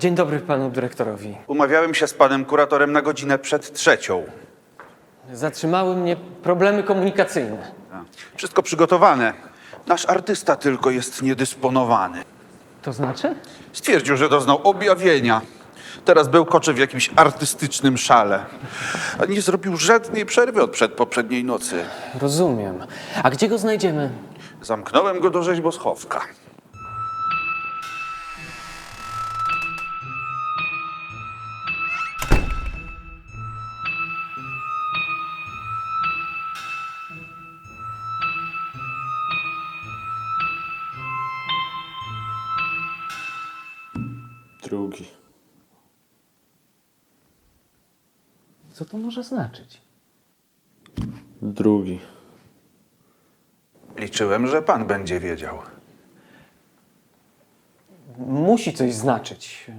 Dzień dobry panu dyrektorowi. Umawiałem się z panem kuratorem na godzinę przed trzecią. Zatrzymały mnie problemy komunikacyjne. Wszystko przygotowane. Nasz artysta tylko jest niedysponowany. To znaczy? Stwierdził, że doznał objawienia. Teraz bełkocze w jakimś artystycznym szale. A nie zrobił żadnej przerwy od przedpoprzedniej nocy. Rozumiem. A gdzie go znajdziemy? Zamknąłem go do rzeźboschowka. Drugi. Co to może znaczyć? Drugi. Liczyłem, że pan będzie wiedział. Musi coś znaczyć.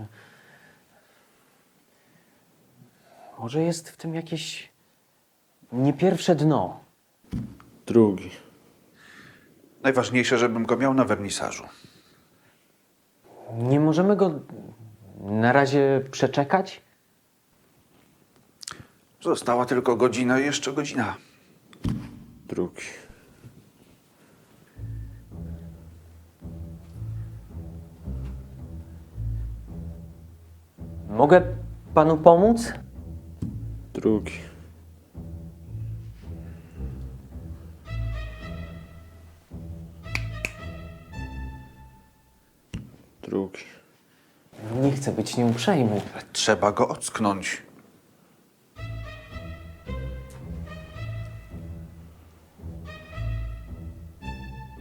Może jest w tym jakieś nie pierwsze dno. Drugi. Najważniejsze, żebym go miał na wernisażu. Nie możemy go na razie przeczekać? Została tylko godzina i jeszcze godzina. Drugi. Mogę panu pomóc? Drugi. Drugi. Nie chcę być nieuprzejmy. Trzeba go ocknąć.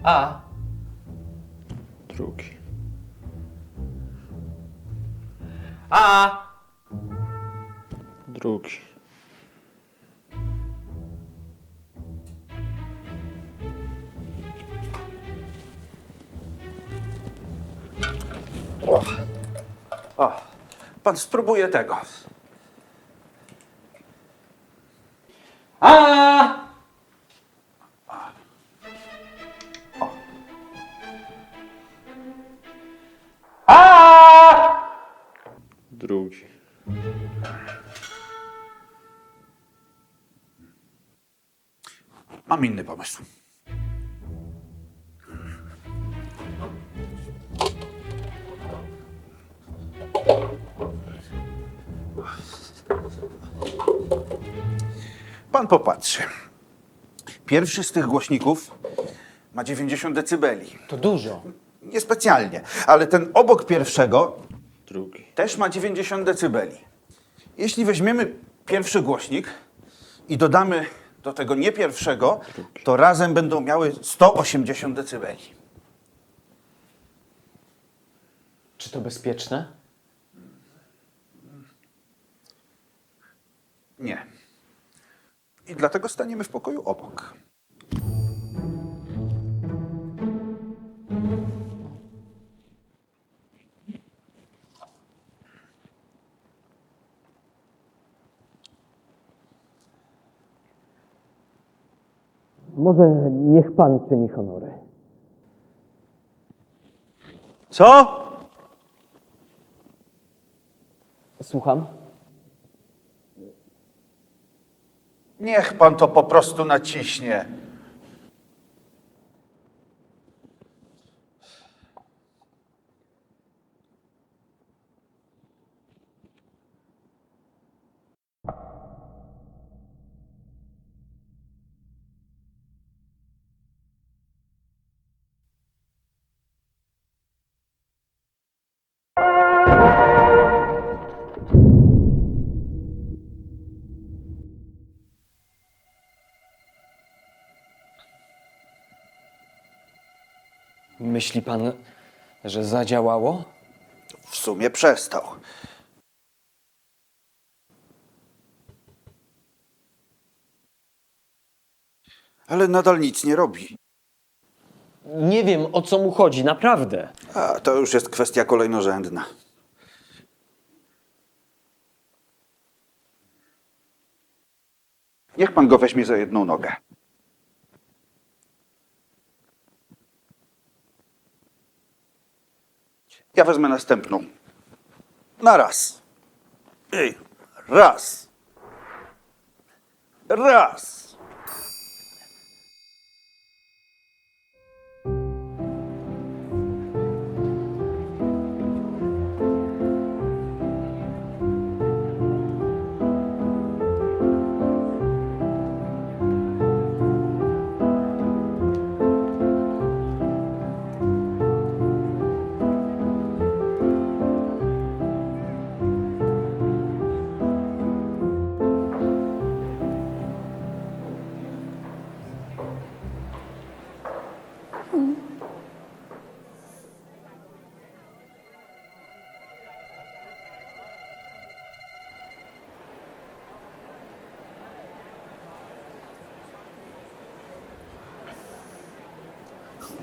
A. Drugi. A. Drugi. O, pan spróbuje tego. A. Drugi. Mam inny pomysł. Pan popatrzy. Pierwszy z tych głośników ma 90 decybeli. To dużo. Niespecjalnie, ale ten obok pierwszego Drugi. też ma 90 decybeli. Jeśli weźmiemy pierwszy głośnik i dodamy do tego nie pierwszego, to razem będą miały 180 decybeli. Czy to bezpieczne? Nie. I dlatego staniemy w pokoju obok. Może niech pan czyni honory. Co? Słucham? Niech pan to po prostu naciśnie. Myśli pan, że zadziałało? W sumie przestał. Ale nadal nic nie robi. Nie wiem, o co mu chodzi, naprawdę. A to już jest kwestia kolejnorzędna. Niech pan go weźmie za jedną nogę. Ja wezmę następną. Na raz. Ej, raz. Raz.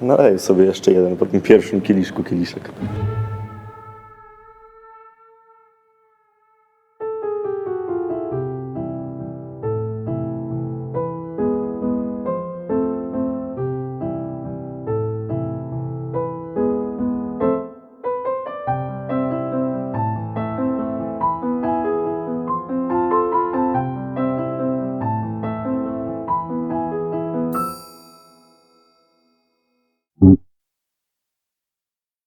Nalej sobie jeszcze jeden po tym pierwszym kieliszku kieliszek.